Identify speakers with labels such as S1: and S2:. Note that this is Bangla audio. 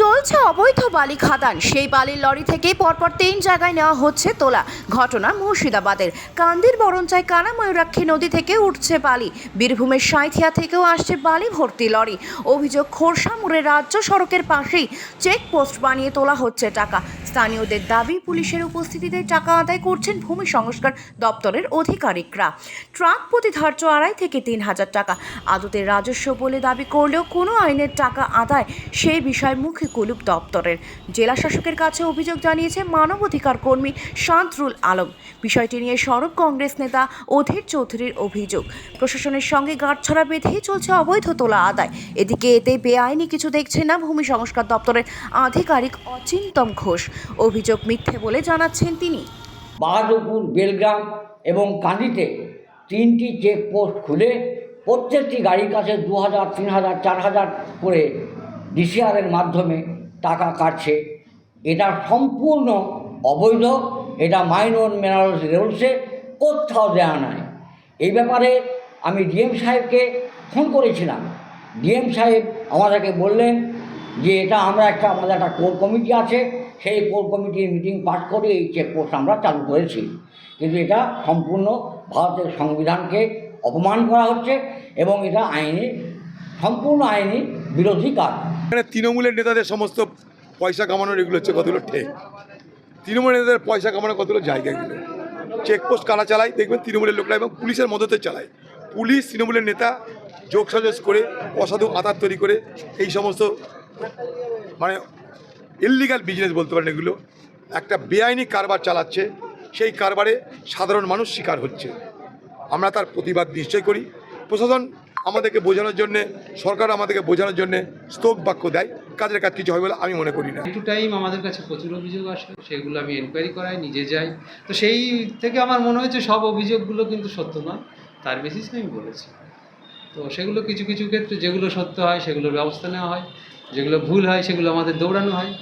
S1: চলছে অবৈধ বালি খাদান। সেই বালির লরি থেকে পরপর তিন জায়গায় নেওয়া হচ্ছে তোলা। ঘটনা মুর্শিদাবাদের। কান্দির বরঞ্চায় কানা ময়ূরাক্ষী নদী থেকে উঠছে বালি। বীরভূমের সাঁথিয়া থেকেও আসছে বালি ভর্তি লরি। অভিযোগ খোরসা মোড়ে রাজ্য সড়কের পাশেই। চেকপোস্ট বানিয়ে তোলা হচ্ছে টাকা। স্থানীয়দের দাবি, পুলিশের উপস্থিতিতে টাকা আদায় করছেন ভূমি সংস্কার দপ্তরের আধিকারিকরা ট্রাক প্রতি ধার্য আড়াই থেকে তিন হাজার টাকা। আদতে রাজস্ব বলে দাবি করলেও কোনো আইনের টাকা আদায় সেই বিষয়ে মুখে কুলুপ দপ্তরের। জেলা শাসকের কাছে অভিযোগ জানিয়েছে মানবাধিকার কর্মী শান্তরুল আলম। বিষয়টি নিয়ে সড়ক কংগ্রেস নেতা অধীর চৌধুরীর অভিযোগ। প্রশাসনের সঙ্গে গাঁটছড়া বেঁধেই চলছে অবৈধ তোলা আদায়। এদিকে এতে বেআইনি কিছু দেখছে না ভূমি সংস্কার দপ্তরের আধিকারিক অচিন্তম ঘোষ। অভিযোগ মিথ্যে বলে জানাচ্ছেন তিনি।
S2: বাহাদুরপুর, বেলগ্রাম এবং কান্দিতে তিনটি চেকপোস্ট খুলে প্রত্যেকটি গাড়ির কাছে দু হাজার তিন হাজার চার হাজার করে ডিসিআরের মাধ্যমে টাকা কাটছে। এটা সম্পূর্ণ অবৈধ, এটা মাইনর মিনারেলস রুলসে কোথাও দেওয়া নাই। এই ব্যাপারে আমি ডিএম সাহেবকে ফোন করেছিলাম। ডিএম সাহেব আমাদেরকে বললেন যে এটা আমরা একটা, আমাদের একটা কোর কমিটি আছে সেই কোর কমিটির মিটিং পাস করে এই চেকপোস্ট আমরা চালু করেছি। কিন্তু এটা সম্পূর্ণ ভারতের সংবিধানকে অপমান করা হচ্ছে এবং এটা আইনি, সম্পূর্ণ আইনি বিরোধী কাজ।
S3: এখানে তৃণমূলের নেতাদের সমস্ত পয়সা কামানোর এগুলো হচ্ছে কতগুলো ঠেক। তৃণমূলের নেতাদের পয়সা কামানোর কতগুলো জায়গা এগুলো। চেকপোস্ট কারা চালায়? দেখবেন তৃণমূলের লোকরা এবং পুলিশের মদতে চালায়। পুলিশ তৃণমূলের নেতা যোগ করে অসাধু আধার তৈরি করে এই সমস্ত মানে ইললিগাল বিজনেস বলতে পারেন এগুলো। একটা বেআইনি কারবার চালাচ্ছে, সেই কারবারে সাধারণ মানুষ শিকার হচ্ছে। আমরা তার প্রতিবাদ নিশ্চয় করি। প্রশাসন আমাদেরকে বোঝানোর জন্যে, সরকার আমাদেরকে বোঝানোর জন্যে স্তোক বাক্য দেয়। কাজের কাজ কিছু হয় বলে আমি মনে করি না।
S4: টাইম টাইম আমাদের কাছে প্রচুর অভিযোগ আসে, সেগুলো আমি এনকোয়ারি করাই, নিজে যাই। তো সেই থেকে আমার মনে হয়েছে সব অভিযোগগুলো কিন্তু সত্য নয়, তার বেসিসে আমি বলেছি। তো সেগুলো কিছু কিছু ক্ষেত্রে যেগুলো সত্য হয়, সেগুলোর ব্যবস্থা নেওয়া হয়। যেগুলো ভুল হয় সেগুলো আমাদের দৌড়ানো হয়।